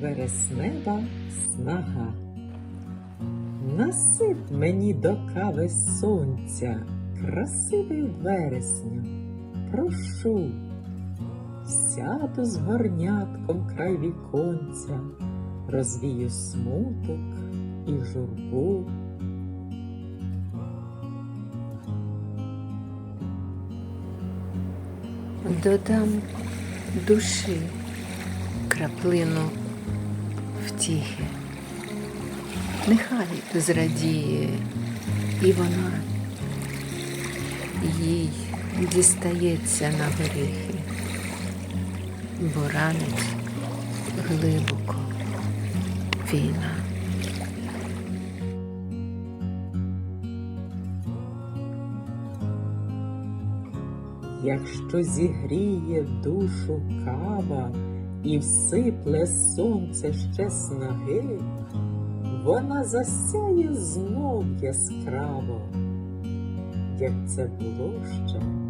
вереснева снага. Насип мені до кави сонця, красивий вересню, прошу. Сяду з горнятком край віконця, розвію смуток і журбу. Додам душі краплину втіхи. Нехай зрадіє, і вона їй дістається на горіхи, бо ранить глибоко війна. Якщо зігріє душу кава і всипле сонце ще снаги, вона засяє знов яскраво, як це було ще.